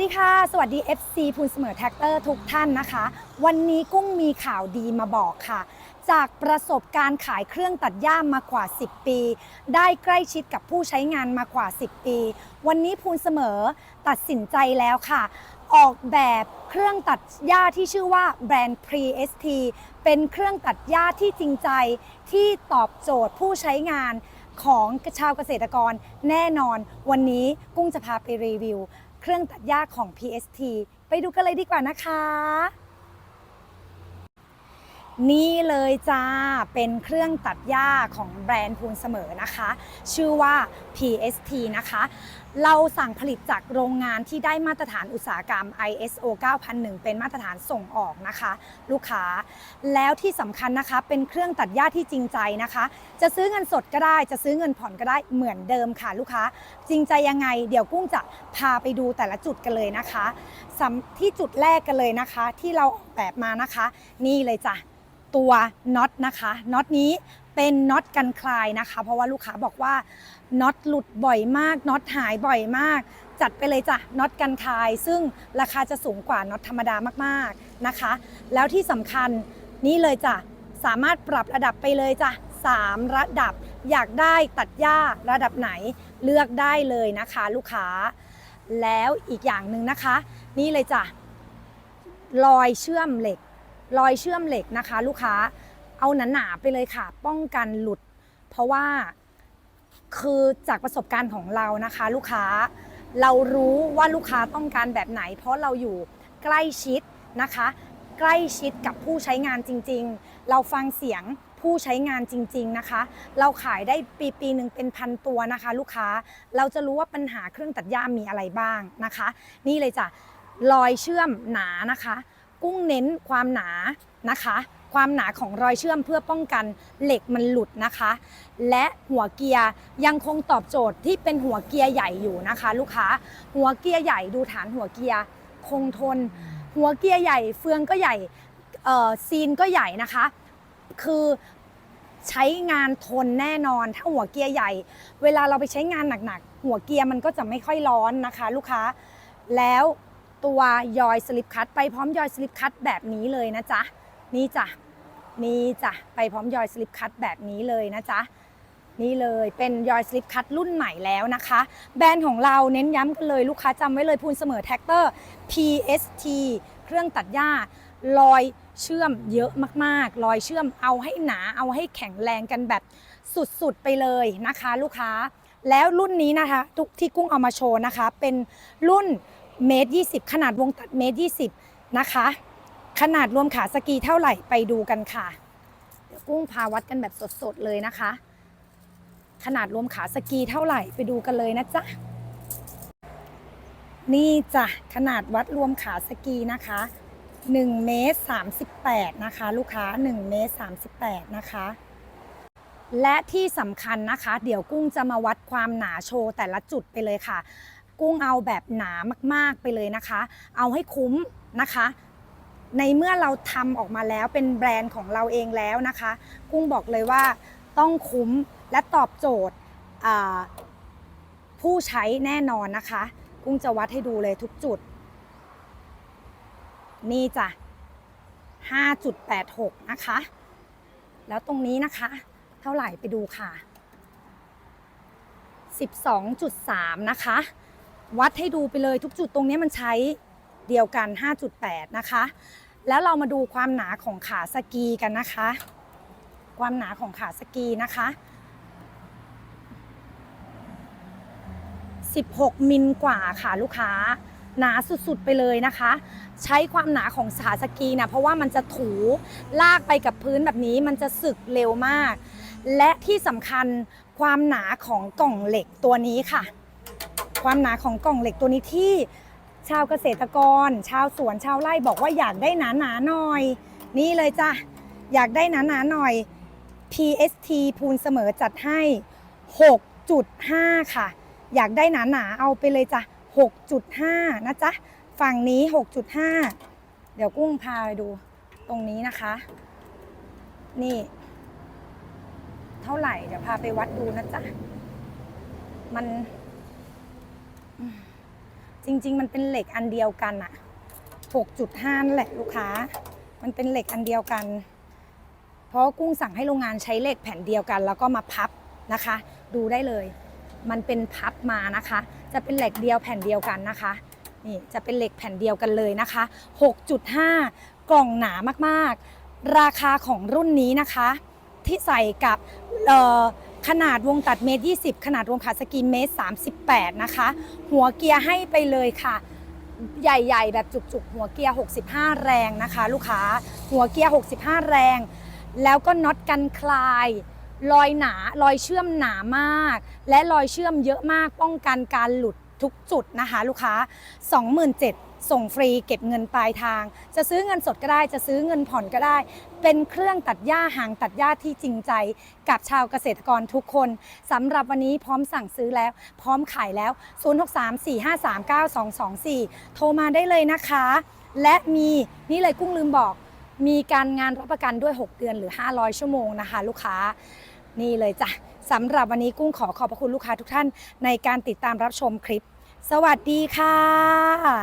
สดีค่ะ สวัสดี FC พูนเสมอแท็กเตอร์ทุกท่านนะคะ วันนี้กุ้งมีข่าวดีมาบอกค่ะ จากประสบการณ์ขายเครื่องตัดหญ้ามากว่า 10 ปี ได้ใกล้ชิดกับผู้ใช้งานมากว่า 10 ปี วันนี้พูนเสมอตัดสินใจแล้วค่ะ ออกแบบเครื่องตัดหญ้าที่ชื่อว่าแบรนด์ Pre ST เป็นเครื่องตัดหญ้าที่จริงใจที่ตอบโจทย์ผู้ใช้งานของชาวเกษตรกรแน่นอน วันนี้กุ้งจะพาไปรีวิว เครื่องตัดหญ้าของ PST ไปดูกันเลยดีกว่านะคะ นี่เลยจ้า เป็นเครื่องตัดหญ้าของแบรนด์พูนเสมอนะคะ ชื่อว่า PST นะคะ เราสั่งผลิตจากโรงงานที่ได้มาตรฐานอุตสาหกรรม ISO 9001 เป็นมาตรฐานส่งออกนะคะ ลูกค้า แล้วที่สำคัญนะคะเป็นเครื่องตัดหญ้าที่จริงใจนะคะ จะซื้อเงินสดก็ได้ จะซื้อเงินผ่อนก็ได้เหมือนเดิมค่ะลูกค้า จริงใจยังไง เดี๋ยวกุ้งจะพาไปดูแต่ละจุดกันเลยนะคะสำที่จุดแรกกันเลยนะคะ ที่เราออกแบบมานะคะ นี่เลยจ้ะตัวน็อตนะคะน็อตนี้ เป็นน็อตกันคลายนะคะ เพราะว่าลูกค้าบอกว่าน็อตหลุดบ่อยมากน็อตหายบ่อยมาก จัดไปเลยจ้ะน็อตกันคลาย ซึ่งราคาจะสูงกว่าน็อตธรรมดามากๆนะคะ แล้วที่สำคัญนี่เลยจ้ะสามารถปรับระดับไปเลยจ้ะสามระดับอยากได้ตัดหญ้าระดับไหนเลือกได้เลยนะคะ ลูกค้า แล้วอีกอย่างหนึ่งนะคะ นี่เลยจ้ะรอยเชื่อมเหล็ก รอยเชื่อมเหล็กนะคะ ลูกค้า เอาหนาๆไปเลยค่ะ ป้องกันหลุด เพราะว่าคือจากประสบการณ์ของเรานะคะ ลูกค้าเรารู้ว่าลูกค้าต้องการแบบไหน เพราะเราอยู่ใกล้ชิดนะคะ ใกล้ชิดกับผู้ใช้งานจริง ๆ เราฟังเสียงผู้ใช้งานจริง ๆนะคะ เราขายได้ปีปีหนึ่งเป็นพันตัวนะคะ ลูกค้าเราจะรู้ว่าปัญหาเครื่องตัดหญ้ามีอะไรบ้างนะคะ นี่เลยจ้ะรอยเชื่อมหนานะคะ กุ้งเน้นความหนานะคะ ความหนาของรอยเชื่อมเพื่อป้องกันเหล็กมันหลุดนะคะ และหัวเกียร์ยังคงตอบโจทย์ที่เป็นหัวเกียร์ใหญ่อยู่นะคะ ลูกค้าหัวเกียร์ใหญ่ดูฐานหัวเกียร์คงทน หัวเกียร์ใหญ่เฟืองก็ใหญ่ซีนก็ใหญ่นะคะ คือใช้งานทนแน่นอน ถ้าหัวเกียร์ใหญ่ เวลาเราไปใช้งานหนักๆ หัวเกียร์มันก็จะไม่ค่อยร้อนนะคะ ลูกค้า แล้วตัวยอยสลิปคัตไปพร้อมยอยสลิปคัตแบบนี้เลยนะจ๊ะ นี่จ้ะ นี่จ้ะไปพร้อมยอยสลิปคัตแบบนี้เลยนะจ๊ะนี่เลยเป็นยอยสลิปคัตรุ่นใหม่แล้วนะคะ แบรนด์ของเราเน้นย้ำกันเลยลูกค้าจำไว้เลยพูนเสมอแท็กเตอร์ PST เครื่องตัดหญ้ารอยเชื่อมเยอะมากๆ รอยเชื่อมเอาให้หนาเอาให้แข็งแรงกันแบบสุดๆไปเลยนะคะ ลูกค้า แล้วรุ่นนี้นะคะทุกที่กุ้งเอามาโชว์นะคะ เป็นรุ่นเมตรยีขนาดวงตัดเมตรยีนะคะ ขนาดรวมขาสกีเท่าไหร่ไปดูกันค่ะ เดี๋ยวกุ้งพาวัดกันแบบสดๆเลยนะคะ ขนาดรวมขาสกีเท่าไหร่ไปดูกันเลยนะจ๊ะนี่จ้ะขนาดวัดรวมขาสกีนะคะ1เมตร38นะคะ ลูกค้า1เมตร38นะคะ และที่สำคัญนะคะ เดี๋ยวกุ้งจะมาวัดความหนาโชว์แต่ละจุดไปเลยค่ะ กุ้งเอาแบบหนามากๆไปเลยนะคะ เอาให้คุ้มนะคะ ในเมื่อเราทำออกมาแล้วเป็นแบรนด์ของเราเองแล้วนะคะ กุ้งบอกเลยว่าต้องคุ้มและตอบโจทย์ผู้ใช้แน่นอนนะคะ กุ้งจะวัดให้ดูเลยทุกจุด นี่จ้ะ 5.86 นะคะ แล้วตรงนี้นะคะ เท่าไหร่ไปดูค่ะ 12.3 นะคะ วัดให้ดูไปเลยทุกจุดตรงนี้มันใช้ เดียวกัน 5.8 นะคะ แล้วเรามาดูความหนาของขาสกีกันนะคะ ความหนาของขาสกีนะคะ 16 มิลกว่าค่ะลูกค้า หนาสุดๆไปเลยนะคะ ใช้ความหนาของขาสกีนะเพราะว่ามันจะถูลากไปกับพื้นแบบนี้มันจะสึกเร็วมาก และที่สำคัญความหนาของกล่องเหล็กตัวนี้ค่ะ ความหนาของกล่องเหล็กตัวนี้ที่ ชาวเกษตรกร ชาวสวนชาวไร่บอกว่าอยากได้หนาหนาหน่อย นี่เลยจ้ะอยากได้หนาหนาหน่อย PST พูนเสมอจัดให้ 6.5 ค่ะ อยากได้หนาหนาเอาไปเลยจ้ะ6.5 นะจ๊ะ ฝั่งนี้ 6.5 เดี๋ยวกุ้งพาไปดูตรงนี้นะคะ นี่ เท่าไหร่ เดี๋ยวพาไปวัดดูนะจ๊ะ มันอื จริง ๆ มันเป็นเหล็กอันเดียวกันอะ6.5นั่นแหละลูกค้า มันเป็นเหล็กอันเดียวกัน เพราะกุ้งสั่งให้โรงงานใช้เหล็กแผ่นเดียวกัน แล้วก็มาพับนะคะ ดูได้เลย มันเป็นพับมานะคะ จะเป็นเหล็กเดียวแผ่นเดียวกันนะคะ นี่จะเป็นเหล็กแผ่นเดียวกันเลยนะคะ 6.5 กล่องหนามากๆ ราคาของรุ่นนี้นะคะ ที่ใส่กับเอ่อ ขนาดวงตัดเมตร 20 ขนาดวงขาสกีเมตร 38 นะคะ หัวเกียร์ให้ไปเลยค่ะ ใหญ่ๆ แบบจุกๆ หัวเกียร์ 65 แรงนะคะ ลูกค้า หัวเกียร์ 65 แรง แล้วก็น็อตกันคลายรอยหนา รอยเชื่อมหนามาก และรอยเชื่อมเยอะมากป้องกันการหลุด ทุกจุดนะคะลูกค้า 27,000ส่งฟรีเก็บเงินปลายทาง จะซื้อเงินสดก็ได้ จะซื้อเงินผ่อนก็ได้ เป็นเครื่องตัดหญ้าหางตัดหญ้าที่จริงใจ กับชาวเกษตรกรทุกคนสำหรับวันนี้พร้อมสั่งซื้อแล้ว พร้อมขายแล้ว 0634539224 โทรมาได้เลยนะคะ และมีนี่เลยกุ้งลืมบอก มีการงานรับประกันด้วย 6 เดือนหรือ 500 ชั่วโมงนะคะ ลูกค้านี่เลยจ้ะ สำหรับวันนี้กุ้งขอขอบพระคุณลูกค้าทุกท่านในการติดตามรับชมคลิป สวัสดีค่ะ